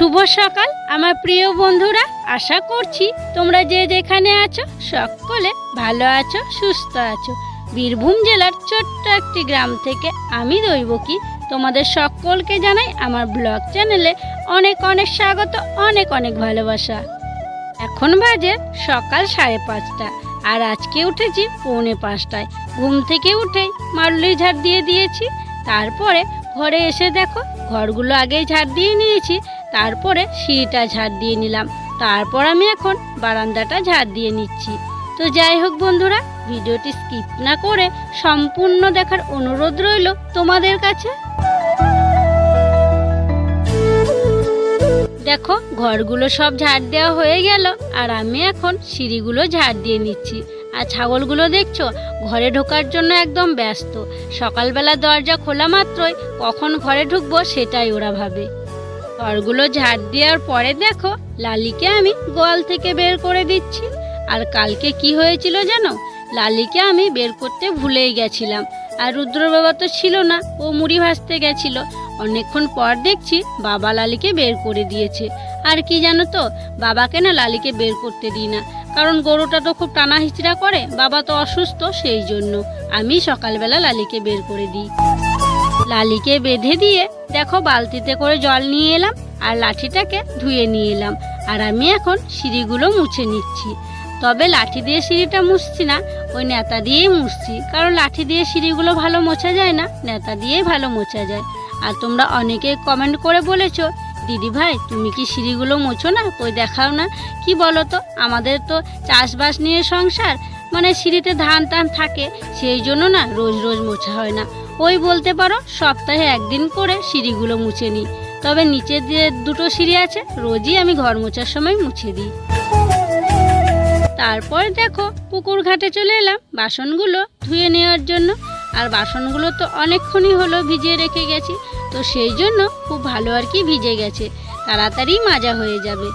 শুভ সকাল, আমার প্রিয় বন্ধুরা। আশা করছি তোমরা যে যেখানে আছো, সকলে ভালো আছো, সুস্থ আছো। বীরভূম জেলার ছোট্ট একটি গ্রাম থেকে আমি দৈবকী। তোমাদের সকলকে জানাই আমার ব্লগ চ্যানেলে অনেক অনেক স্বাগত, অনেক অনেক ভালোবাসা। এখন বাজে সকাল সাড়ে পাঁচটা, আর আজকে উঠেছি পৌনে পাঁচটায়। ঘুম থেকে উঠেই মারুলি ঝাড় দিয়ে দিয়েছি, তারপরে ঘরে এসে দেখো, ঘরগুলো আগেই ঝাড় দিয়ে নিয়েছি। তারপরে সিঁড়িটা ঝাড় দিয়ে নিলাম। তারপর আমি এখন বারান্দাটা ঝাড় দিয়ে নিচ্ছি। তো যাই হোক বন্ধুরা, ভিডিওটি স্কিপ না করে সম্পূর্ণ দেখার অনুরোধ রইল তোমাদের কাছে। দেখো, ঘরগুলো সব ঝাড় দেওয়া হয়ে গেল আর আমি এখন সিঁড়িগুলো ঝাড় দিয়ে নিচ্ছি। আর ছাগলগুলো দেখছ, ঘরে ঢোকার জন্য একদম ব্যস্ত। সকালবেলা দরজা খোলা মাত্রই কখন ঘরে ঢুকবো সেটাই ওরা ভাবে। ঘরগুলো ঝাড় দেওয়ার পরে দেখো, লালিকে আমি গোয়াল থেকে বের করে দিচ্ছি। আর কালকে কি হয়েছিল জানো? লালিকে আমি বের করতে ভুলেই গেছিলাম। আর রুদ্র বাবা তো ছিল না, ও মুড়ি ভাজতে গেছিল। অনেকক্ষণ পর দেখছি বাবা লালিকে বের করে দিয়েছে। আর কি জানো তো, বাবাকে না লালিকে বের করতে দিই না। কারণ গরুটা তো খুব টানা হিচড়া করে, বাবা তো অসুস্থ সেই জন্য। আমি সকালবেলা লালিকে বের করে দিই। লালিকে বেঁধে দিয়ে দেখো, বালতিতে করে জল নিয়ে এলাম আর লাঠিটাকে ধুয়ে নিয়ে এলাম। আর আমি এখন সিঁড়িগুলো মুছে নিচ্ছি। তবে লাঠি দিয়ে সিঁড়িটা মুছছি না, ওই নেতা দিয়েই মুছছি। কারণ লাঠি দিয়ে সিঁড়িগুলো ভালো মোছা যায় না, নেতা দিয়েই ভালো মোছা যায়। আর তোমরা অনেকে কমেন্ট করে বলেছ, দিদি ভাই, তুমি কি সিঁড়িগুলো মোছো না? কই দেখাও না। কি বলো তো আমাদের তো চাষবাস নিয়ে সংসার মানে সিঁড়িতে ধান টান থাকে, সেই জন্য না রোজ রোজ মোছা হয় না। ওই বলতে পারো, সপ্তাহে একদিন করে সিঁড়িগুলো মুছে নিই। তবে নিচে যে দুটো সিঁড়ি আছে, রোজই আমি ঘর মোছার সময় মুছে দিই। তারপর দেখো, পুকুর ঘাটে চলে এলাম। বাসনগুলো ধুয়ে নেওয়ার জন্য। আর বাসনগুলো তো অনেকক্ষণই হলো ভিজিয়ে রেখে গেছি। তো সেই জন্য খুব ভালো আর কি ভিজে গেছে। তাড়াতাড়ি মাজা হয়ে যাবে।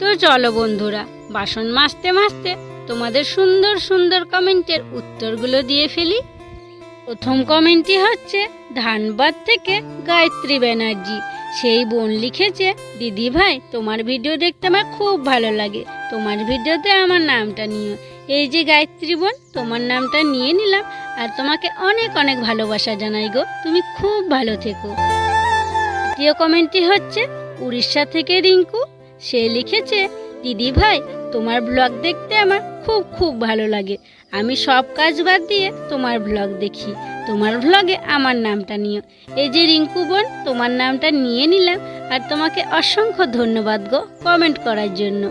তো চলো বন্ধুরা, বাসন মাজতে মাজতে তোমাদের সুন্দর সুন্দর কমেন্টের উত্তরগুলো দিয়ে ফেলি। প্রথম কমেন্টটি হচ্ছে, ধানবাদ থেকে গায়ত্রী ব্যানার্জি। সেই বোন লিখেছে, দিদি ভাই, তোমার ভিডিও দেখতে আমার খুব ভালো লাগে। তোমার ভিডিওতে আমার নামটা নিও। এই যে গায়ত্রী বোন, তোমার নামটা নিয়ে নিলাম আর তোমাকে অনেক অনেক ভালোবাসা জানাই গো। তুমি খুব ভালো থেকো। দ্বিতীয় কমেন্টটি হচ্ছে, উড়িষ্যা থেকে রিঙ্কু। সে লিখেছে, দিদি ভাই তোমার ব্লগ দেখতে আমার খুব খুব ভালো লাগে। আমি সব কাজ বাদ দিয়ে তোমার ব্লগ দেখি। তোমার ব্লগে আমার নামটা নিও। এই যে রিঙ্কু বোন, তোমার নামটা নিয়ে নিলাম আর তোমাকে অসংখ্য ধন্যবাদ গো কমেন্ট করার জন্য।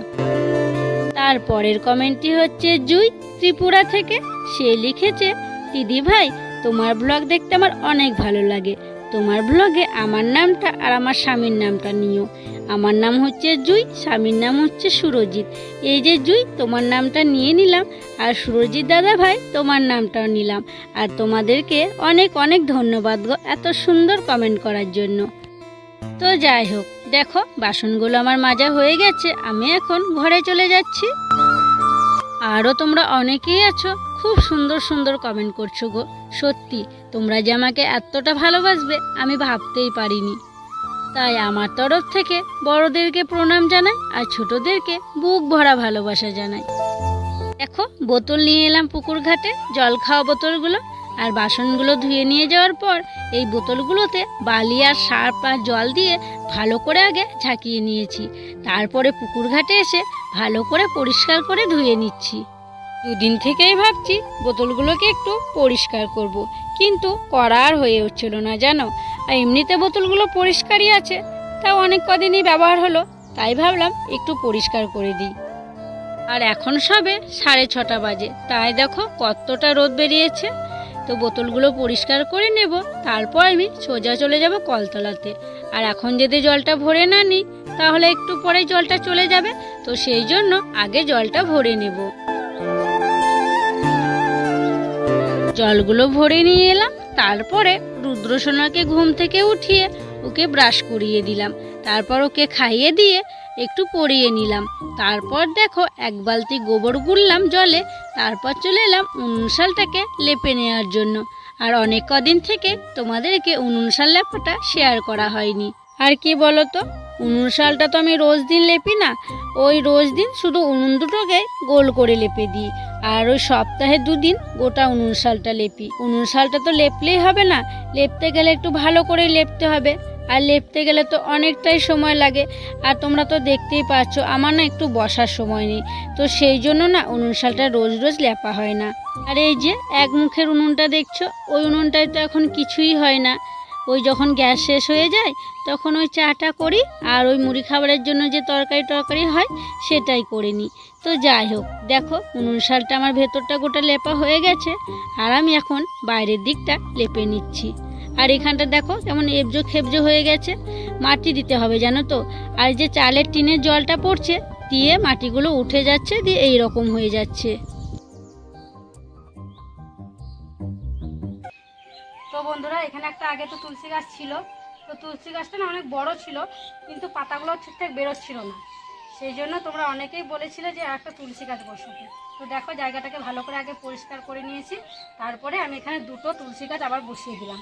তারপরের কমেন্টটি হচ্ছে, জুই ত্রিপুরা থেকে সে লিখেছে, দিদি ভাই, তোমার ব্লগ দেখতে আমার অনেক ভালো লাগে। তোমার ব্লগে আমার নামটা আর আমার স্বামীর নামটা নিও। আমার নাম হচ্ছে জুই, স্বামীর নাম হচ্ছে সুরজিৎ। এই যে জুই, তোমার নামটা নিয়ে নিলাম আর সুরজিৎ দাদা ভাই, তোমার নামটাও নিলাম। আর তোমাদেরকে অনেক অনেক ধন্যবাদ গো এত সুন্দর কমেন্ট করার জন্য। তো যাই হোক, দেখো, বাসনগুলো আমার মাজা হয়ে গেছে, আমি এখন ঘরে চলে যাচ্ছি। আরও তোমরা অনেকেই আছো, খুব সুন্দর সুন্দর কমেন্ট করছ গো, সত্যি। তোমরা যে আমাকে এতটা ভালোবাসবে, আমি ভাবতেই পারিনি। তাই আমার তরফ থেকে বড়দেরকে প্রণাম জানাই আর ছোটদেরকে বুক ভরা ভালোবাসা জানাই। দেখো, বোতল নিয়ে এলাম পুকুর ঘাটে, জল খাওয়া বোতলগুলো আর বাসনগুলো ধুয়ে নিয়ে যাওয়ার পর এই বোতলগুলোতে বালি আর সার আর জল দিয়ে ভালো করে আগে ঝাঁকিয়ে নিয়েছি। তারপরে পুকুর ঘাটে এসে ভালো করে পরিষ্কার করে ধুয়ে নিচ্ছি। দুদিন থেকেই ভাবছি বোতলগুলোকে একটু পরিষ্কার করব। কিন্তু করা আর হয়ে উঠছিল না, জানো? আর এমনিতে বোতলগুলো পরিষ্কারই আছে। তাও অনেক কদিনই ব্যবহার হলো, তাই ভাবলাম একটু পরিষ্কার করে দিই। আর এখন সবে সাড়ে ছটা বাজে, তাই দেখো কতটা রোদ বেরিয়েছে। তো বোতলগুলো পরিষ্কার করে নেব, তারপর আমি সোজা চলে যাব কলতলাতে। আর এখন যদি জলটা ভরে না নিই তাহলে একটু পরে জলটা চলে যাবে, তো সেই জন্য আগে জলটা ভরে নেব। জলগুলো ভরে নিয়ে এলাম, তারপরে রুদ্রসোনাকে ঘুম থেকে উঠিয়ে ওকে ব্রাশ করিয়ে দিলাম। তারপর ওকে খাইয়ে দিয়ে একটু পরিয়ে নিলাম। তারপর দেখো এক বালতি গোবর গুললাম জলে, তারপর চলে এলাম উনুন শালটাকে লেপে নেওয়ার জন্য। আর অনেক কদিন থেকে তোমাদেরকে উনুন শাল লেপাটা শেয়ার করা হয়নি। আর কি বলো তো উনুন শালটা তো আমি রোজ দিন লেপি না ওই রোজ দিন শুধু উনুন দুটোকে গোল করে লেপে দিই। আর ওই সপ্তাহে দুদিন গোটা উনুন শালটা লেপি। উনুন শালটা তো লেপলেই হবে না, লেপতে গেলে একটু ভালো করে লেপতে হবে। আর লেপতে গেলে তো অনেকটাই সময় লাগে। আর তোমরা তো দেখতেই পাচ্ছ, আমার না একটু বসার সময় নেই। তো সেই জন্য না উনুন শালটা রোজ রোজ লেপা হয় না। আর এই যে এক মুখের উনুনটা দেখছ, ওই উনুনটায় তো এখন কিছুই হয় না। ওই যখন গ্যাস শেষ হয়ে যায়, তখন ওই চাটা করি আর ওই মুড়ি খাবারের জন্য যে তরকারি টরকারি হয়, সেটাই করে নিই। তো যাই হোক, দেখো উনুন শালটা আমার ভেতরটা গোটা লেপা হয়ে গেছে আর আমি এখন বাইরের দিকটা লেপে নিচ্ছি। আর এখানটা দেখো কেমন এবজো খেবজো হয়ে গেছে, মাটি দিতে হবে জানো তো? আর যে চালের টিনের জলটা পড়ছে, দিয়ে মাটিগুলো উঠে যাচ্ছে, দিয়ে এই রকম হয়ে যাচ্ছে। এখানে একটা আগে তো তুলসী গাছ ছিল। তো তুলসী গাছটা না অনেক বড় ছিল, কিন্তু পাতাগুলো ঠিকঠাক বেরোচ্ছিল না। সেই জন্য তোমরা অনেকেই বলেছিলে যে একটা তুলসী গাছ বসাতে। তো দেখো জায়গাটাকে ভালো করে আগে পরিষ্কার করে নিয়েছি। তারপরে আমি এখানে দুটো তুলসী গাছ আবার বসিয়ে দিলাম।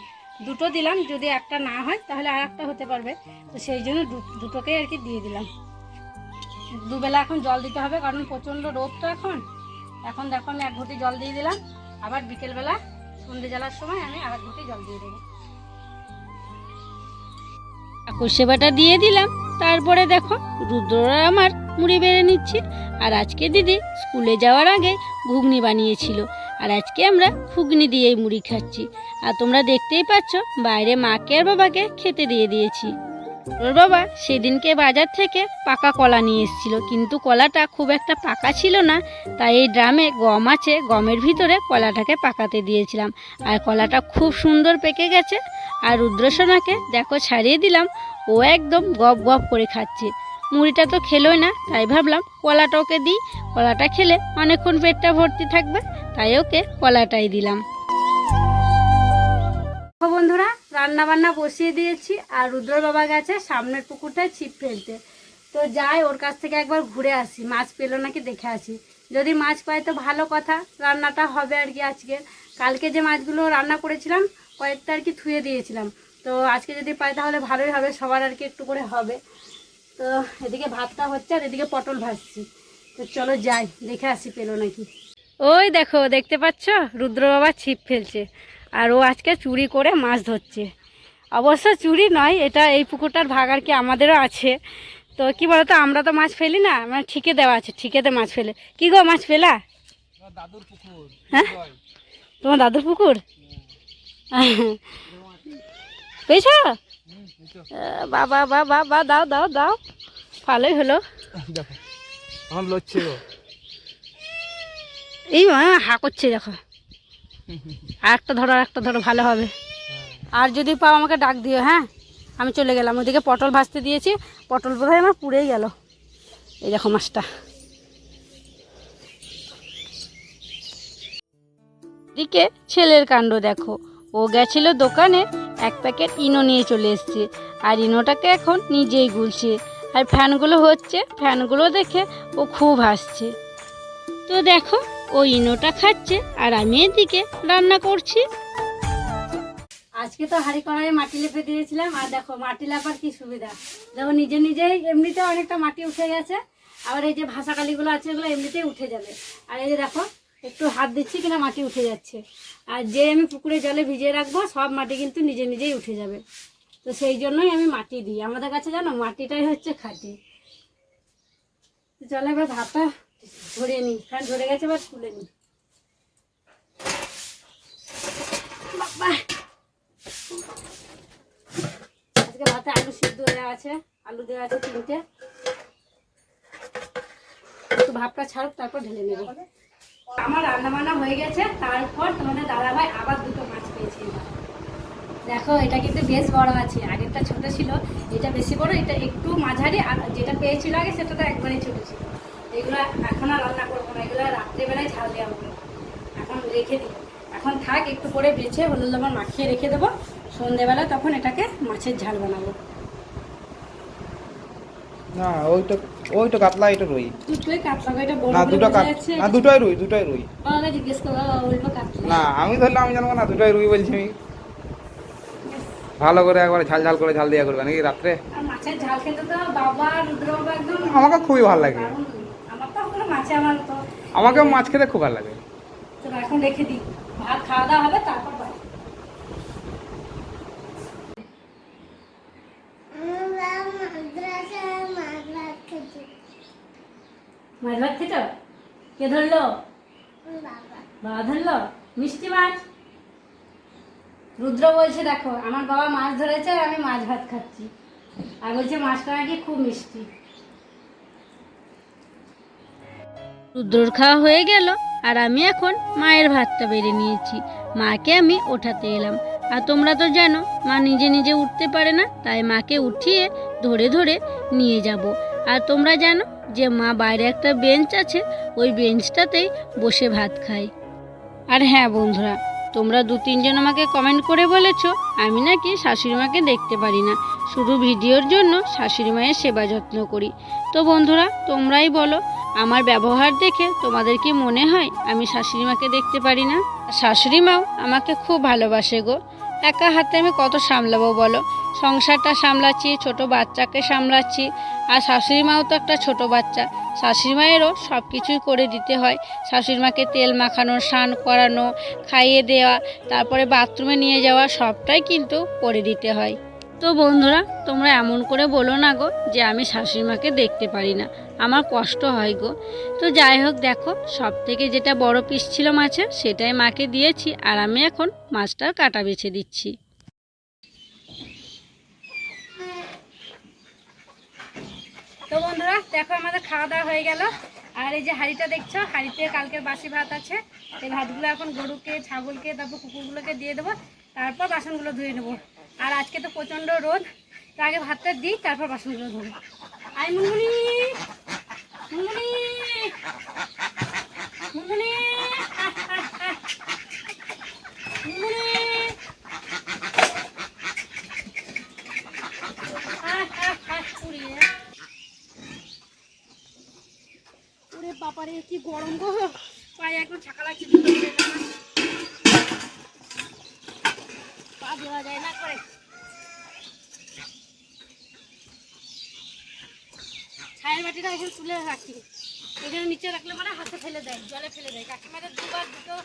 দুটো দিলাম, যদি একটা না হয় তাহলে আর একটা হতে পারবে। তো সেই জন্য দুটোকেই আর কি দিয়ে দিলাম। দুবেলা এখন জল দিতে হবে, কারণ প্রচণ্ড রোদ তো এখন। এখন দেখো আমি এক ঘটি জল দিয়ে দিলাম। আবার বিকেলবেলা সন্ধে জ্বালার সময় আমি আর জল দিয়ে দেবো। ঠাকুর সেবাটা দিয়ে দিলাম। তারপরে দেখো, রুদ্ররা আমার মুড়ি বেড়ে নিচ্ছে। আর আজকে দিদি স্কুলে যাওয়ার আগে ঘুগনি বানিয়েছিল। আর আজকে আমরা ঘুগনি দিয়েই মুড়ি খাচ্ছি। আর তোমরা দেখতেই পাচ্ছ, বাইরে মাকে আর বাবাকে খেতে দিয়ে দিয়েছি। ওর বাবা সেদিনকে বাজার থেকে পাকা কলা নিয়ে এসেছিল, কিন্তু কলাটা খুব একটা পাকা ছিল না, তাই এই ড্রামে গম আছে, গমের ভিতরে কলাটাকে পাকাতে দিয়েছিলাম। আর কলাটা খুব সুন্দর পেকে গেছে, আর রুদ্রসোনাকে দেখো ছাড়িয়ে দিলাম, ও একদম গপ গপ করে খাচ্ছে। মুড়িটা তো খেলোই না, তাই ভাবলাম কলাটা ওকে দিই, কলাটা খেলে অনেকক্ষণ পেটটা ভর্তি থাকবে, তাই ওকে কলাটাই দিলাম। বন্ধুরা রান্না বান্না বসিয়ে দিয়েছি আর রুদ্র বাবা গেছে সামনের পুকুরটায় ছিপ ফেলতে। তো যাই, ওর কাছ থেকে একবার ঘুরে আসি, মাছ পেল নাকি দেখে আসি। যদি মাছ পাই তো ভালো কথা, রান্নাটা হবে আর কি আজকে। কালকে যে মাছগুলো রান্না করেছিলাম, কয়েকটা আর কি থুয়ে দিয়েছিলাম। তো আজকে যদি পাই তাহলে ভালোই হবে, সবার আর কি একটু করে হবে। তো এদিকে ভাতটা হচ্ছে আর এদিকে পটল ভাজছি। তো চলো যাই, দেখে আসি পেল নাকি। ওই দেখো, দেখতে পাচ্ছ? রুদ্র বাবা ছিপ ফেলছে। আর ও আজকে চুরি করে মাছ ধরছে। অবশ্য চুরি নয় এটা এই পুকুরটার ভাগ আর কি আমাদেরও আছে। তো কি বলতো আমরা তো মাছ ফেলি না মানে ঠিকে দেওয়া আছে ঠিকেতে মাছ ফেলে। কি গো মাছ ফেলা? দাদুর পুকুর হ্যাঁ? তোমার দাদুর পুকুর? পেয়েছ? বাবা বাবা বা দাও দাও দাও। ভালোই হলো। আমার লড়ছে এই হা করছে দেখো। আর একটা ধরো, আর একটা ধরো, ভালো হবে। আর যদি পাও আমাকে ডাক দিও হ্যাঁ? আমি চলে গেলাম। ওইদিকে পটল ভাজতে দিয়েছি। পটল বোধহয় আমার পুড়েই গেল। এই দেখো মাছটা। দিকে ছেলের কাণ্ড দেখো। ও গেছিল দোকানে, এক প্যাকেট ইনো নিয়ে চলে এসছে। আর ইনোটাকে এখন নিজেই গুলছে। আর ফ্যানগুলো হচ্ছে, ফ্যানগুলো দেখে ও খুব হাসছে। তো দেখো ও ইনোটা খাচ্ছে আর আমি এদিকে রান্না করছি। আজকে তো হাঁড়ি কড়াইয়ে মাটি লেপে দিয়েছিলাম, আর দেখো মাটি লেপার কি সুবিধা। দেখো নিজে নিজেই এমনিতে অনেকটা মাটি উঠে গেছে, আবার এই যে ভাষা কালিগুলো আছে এগুলো এমনিতেই উঠে যাবে। আর এই যে দেখো, একটু হাত দিচ্ছি কিনা মাটি উঠে যাচ্ছে। আর যে আমি পুকুরে জলে ভিজিয়ে রাখব, সব মাটি কিন্তু নিজে নিজেই উঠে যাবে। তো সেই জন্যই আমি মাটি দিই। আমাদের কাছে জানো, মাটিটাই হচ্ছে খাঁটি। চলো এবার ভাতটা ধরে নিই ফ্যান ধরে গেছে, এবার তুলে বাবা! আজকে ভাতে আলু সিদ্ধ দেওয়া আছে, আলু দেওয়া আছে তিনটে। একটু ভাতটা ছাড়ুক, তারপর ঢেলে নেব। আমার রান্না বান্না হয়ে গেছে, তারপর তোমাদের দাদা ভাই আবার দুটো মাছ পেয়েছে। দেখো, এটা কিন্তু বেশ বড় আছে, আগেরটা ছোট ছিল, এটা বেশি বড়, এটা একটু মাঝারি, আর যেটা পেয়েছিল আগে, সেটা তো একবারেই ছোট ছিল। এগুলো এখন আর রান্না করব না এগুলো রাত্রেবেলায় ঝাল দেওয়া এখন রেখে দিই। এখন থাক একটু করে বেছে হলুদ লবণ মাখিয়ে রেখে দেবো। সন্ধেবেলা তখন এটাকে মাছের ঝাল বানাবো। না কাতলা এটা রুই। দুটোই কাতলা এটা বড় না দুটো বোঝা না দুটোই রুই দুটোই রুই। বাবাকে জিজ্ঞেস করো বাবা কাতলা। না আমি ধরলাম আমি জানব না দুটোই রুই বলছি আমি। ভালো করে একবার ঝাল ঝাল করে ঝাল দিয়া করবে নাকি রাত্রে? মাছের ঝাল খেতে তো বাবা রুদ্র একদম আমাকে খুবই ভালো লাগে দারুণ। আমার তো কোনো মাছে আমার তো আমাকেও মাছ খেতে খুব ভালো লাগে। তো এখন রেখে দিই। ভাত খাওয়া দাওয়া হবে তারপর বাড়ি। মাছ ভাত খেত কে ধরলো? বাবা। ধরলো? মিষ্টি মাছ? রুদ্র বলছে দেখো আমার বাবা মাছ ধরেছে আর আমি মাছ ভাত খাচ্ছি। আর বলছে মাছটা নাকি খুব মিষ্টি। রুদ্রর খাওয়া হয়ে গেল, আর আমি এখন মায়ের ভাতটা বেড়ে নিয়েছি। মাকে আমি ওঠাতে এলাম। আর তোমরা তো জানো, মা নিজে নিজে উঠতে পারে না, তাই মাকে উঠিয়ে ধরে ধরে নিয়ে যাব। আর তোমরা জানো যে মা বাইরে একটা বেঞ্চ আছে, ওই বেঞ্চটাতেই বসে ভাত খায়। আর হ্যাঁ বন্ধুরা, তোমরা দু তিনজন আমাকে কমেন্ট করে বলেছ, আমি নাকি শাশুড়ি মাকে দেখতে পারি না। শুধু ভিডিওর জন্য শাশুড়ি মায়ের সেবা যত্ন করি। তো বন্ধুরা, তোমরাই বলো আমার ব্যবহার দেখে তোমাদের কি মনে হয় আমি শাশুড়ি মাকে দেখতে পারি না? শাশুড়ি মাও আমাকে খুব ভালোবাসে গো। একা হাতে আমি কত সামলাবো বলো? সংসারটা সামলাচ্ছি, ছোট বাচ্চাকে সামলাচ্ছি, আর শাশুড়ি মাও তো একটা ছোট বাচ্চা। শাশুড়ি মায়েরও সব কিছুই করে দিতে হয়। শাশুড়ি মাকে তেল মাখানো, স্নান করানো, খাইয়ে দেওয়া, তারপরে বাথরুমে নিয়ে যাওয়া, সবটাই কিন্তু করে দিতে হয়। তো বন্ধুরা, তোমরা এমন করে বলো না গো যে আমি শাশুড়ি মাকে দেখতে পারি না। আমার কষ্ট হয় গো। তো যাই হোক, দেখো সব থেকে যেটা বড় পিস ছিল মাছের, সেটাই মাকে দিয়েছি আর আমি এখন মাছটার কাটা বেছে দিচ্ছি। তো বন্ধুরা, দেখো আমাদের খাওয়া দাওয়া হয়ে গেল। আর এই যে হাঁড়িটা দেখছ, হাঁড়িতে কালকের বাসি ভাত আছে। এই ভাতগুলো এখন গরুকে, ছাগলকে, তারপর কুকুরগুলোকে দিয়ে দেবো। তারপর বাসনগুলো ধুয়ে নেব। আর আজকে তো প্রচণ্ড রোদ, তো আগে ভাতটা দিই, তারপর বাসনগুলো ধোবো। আই মুনমুনি মুনমুনি মুনমুনি। মুনমুনি। বাবারে, কি গরম গো। পায়ে একদম ছাকা লাগছে জুতো পরে এলাম না। পা করে ছায়ের বাটিটা এখানে তুলে রাখি এখানে নিচে রাখলে মানে হাতে ফেলে দেয় জলে ফেলে দেয় কাকিমাদের দুবার দুটো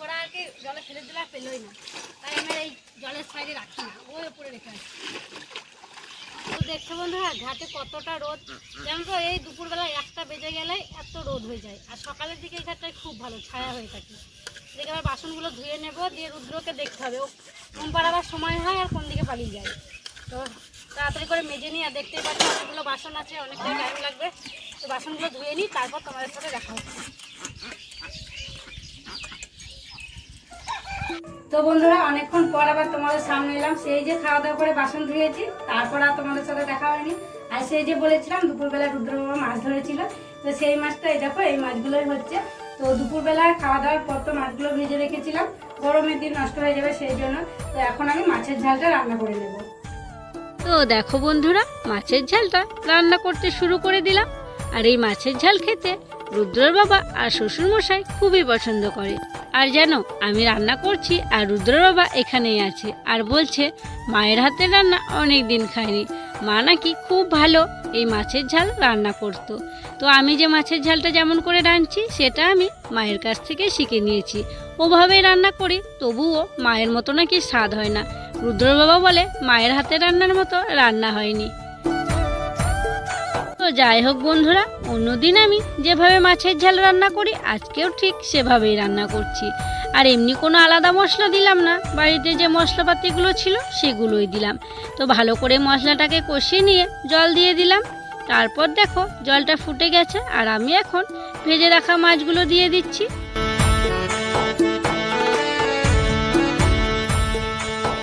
ওরা আর কি জলে ফেলে দিলে আর পেলোই না তাই আমরা এই জলের সাইডে রাখি না ওই উপরে রেখে আসি তো দেখছ বন্ধুরা ঘাটে কতটা রোদ জানো তো এই দুপুরবেলা একটা বেজে গেলে এত রোদ হয়ে যায় আর সকালের দিকে এই ঘাটটায় খুব ভালো ছায়া হয়ে থাকে দেখে আবার বাসনগুলো ধুয়ে নেব, দিয়ে রুদ্রকে দেখতে হবে। ও কোন পাড়াবার সময় হয় আর কোন দিকে পালিয়ে যায়। তো তাড়াতাড়ি করে মেজে নিই আর দেখতেই পাচ্ছি অনেকগুলো বাসন আছে অনেকটা টাইম লাগবে। তো বাসনগুলো ধুয়ে নিই, তারপর তোমাদের সাথে দেখা হচ্ছে। তো বন্ধুরা, অনেকক্ষণ পর আবার তোমাদের সামনে এলাম। সেই যে খাওয়া দাওয়া করে বাসন ধুয়েছি, তারপর আর তোমাদের সাথে দেখা হয়নি। আর সেই যে বলেছিলাম, দুপুরবেলা রুদ্র বাবা মাছ ধরেছিল। তো সেই মাছটা এই দেখো, এই মাছগুলোই হচ্ছে। তো দুপুরবেলা খাওয়া দাওয়ার পর তো মাছগুলো ভেজে রেখেছিলাম। গরমের দিন নষ্ট হয়ে যাবে সেই জন্য। তো এখন আমি মাছের ঝালটা রান্না করে নেব। তো দেখো বন্ধুরা, মাছের ঝালটা রান্না করতে শুরু করে দিলাম। আর এই মাছের ঝাল খেতে রুদ্রর বাবা আর শ্বশুর মশাই খুবই পছন্দ করে। আর জানো, আমি রান্না করছি আর রুদ্র বাবা এখানেই আছে। আর বলছে, মায়ের হাতের রান্না অনেক দিন খায়নি। মা নাকি খুব ভালো এই মাছের ঝাল রান্না করতো। তো আমি যে মাছের ঝালটা যেমন করে রাঁধছি, সেটা আমি মায়ের কাছ থেকে শিখে নিয়েছি। ওভাবেই রান্না করি, তবুও মায়ের মতো নাকি স্বাদ হয় না। রুদ্র বাবা বলে, মায়ের হাতে রান্নার মতো রান্না হয়নি। তো যাই হোক বন্ধুরা, অন্যদিন আমি যেভাবে মাছের ঝাল রান্না করি, আজকেও ঠিক সেভাবেই রান্না করছি। আর এমনি কোনো আলাদা মশলা দিলাম না। বাড়িতে যে মশলাপাতিগুলো ছিল সেগুলোই দিলাম। তো ভালো করে মশলাটাকে কষিয়ে নিয়ে জল দিয়ে দিলাম। তারপর দেখো জলটা ফুটে গেছে আর আমি এখন ভেজে রাখা মাছগুলো দিয়ে দিচ্ছি।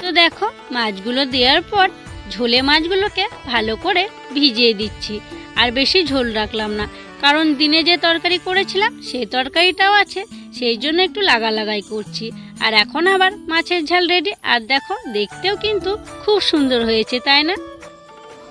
তো দেখো মাছগুলো দেওয়ার পর ঝোলে মাছগুলোকে ভালো করে ভিজিয়ে দিচ্ছি। আর বেশি ঝোল রাখলাম না। কারণ দিনে যে তরকারি করেছিলাম সেই তরকারিটাও আছে। সেই জন্য একটু লাগা লাগাই করছি। আর এখন আবার মাছের ঝাল রেডি আর দেখো, দেখতেও কিন্তু খুব সুন্দর হয়েছে, তাই না?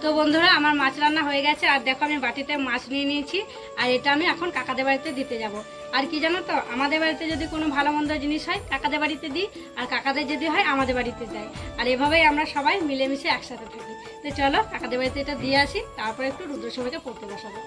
তো বন্ধুরা, আমার মাছ রান্না হয়ে গেছে। আর দেখো, আমি বাটিতে মাছ নিয়ে নিয়েছি। আর এটা আমি এখন কাকাদের বাড়িতে দিতে যাব। আর কি জানো তো, আমাদের বাড়িতে যদি কোনো ভালো মন্দ জিনিস হয়, কাকাদের বাড়িতে দিই। আর কাকাদের যদি হয়, আমাদের বাড়িতে দেয়। আর এভাবেই আমরা সবাই মিলেমিশে একসাথে থাকি। তো চলো, কাকাদের বাড়িতে এটা দিয়ে আসি। তারপরে একটু রুদ্রসভাকে পড়তে বসাবো।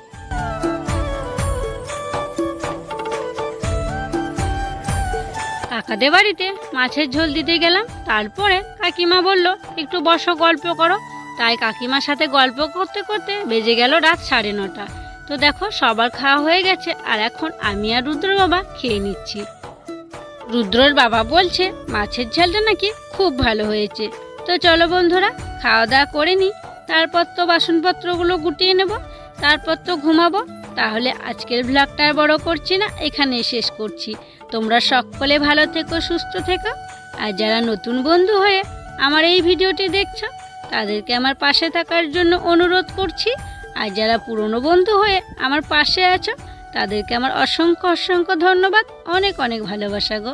কাকাদের বাড়িতে মাছের ঝোল দিতে গেলাম। তারপরে কাকিমা বলল, একটু বসো, গল্প করো। তাই কাকিমার সাথে গল্প করতে করতে বেজে গেল রাত সাড়ে নটা। তো দেখো, সবার খাওয়া হয়ে গেছে, আর এখন আমি আর রুদ্র বাবা খেয়ে নিচ্ছি। রুদ্রর বাবা বলছে, মাছের ঝালটা নাকি খুব ভালো হয়েছে। তো চলো বন্ধুরা, খাওয়া দাওয়া করে নিই। তারপর তো বাসনপত্রগুলো গুটিয়ে নেব, তারপর তো ঘুমাবো। তাহলে আজকের ব্লগটা বড় করছি না এখানে শেষ করছি। তোমরা সকলে ভালো থেকো, সুস্থ থেকো। আর যারা নতুন বন্ধু হয়ে আমার এই ভিডিওটি দেখছ, তাদেরকে আমার পাশে থাকার জন্য অনুরোধ করছি। আর যারা পুরনো বন্ধু হয়ে আমার পাশে আছো, তাদেরকে আমার অসংখ্য অসংখ্য ধন্যবাদ। অনেক অনেক ভালোবাসা গো।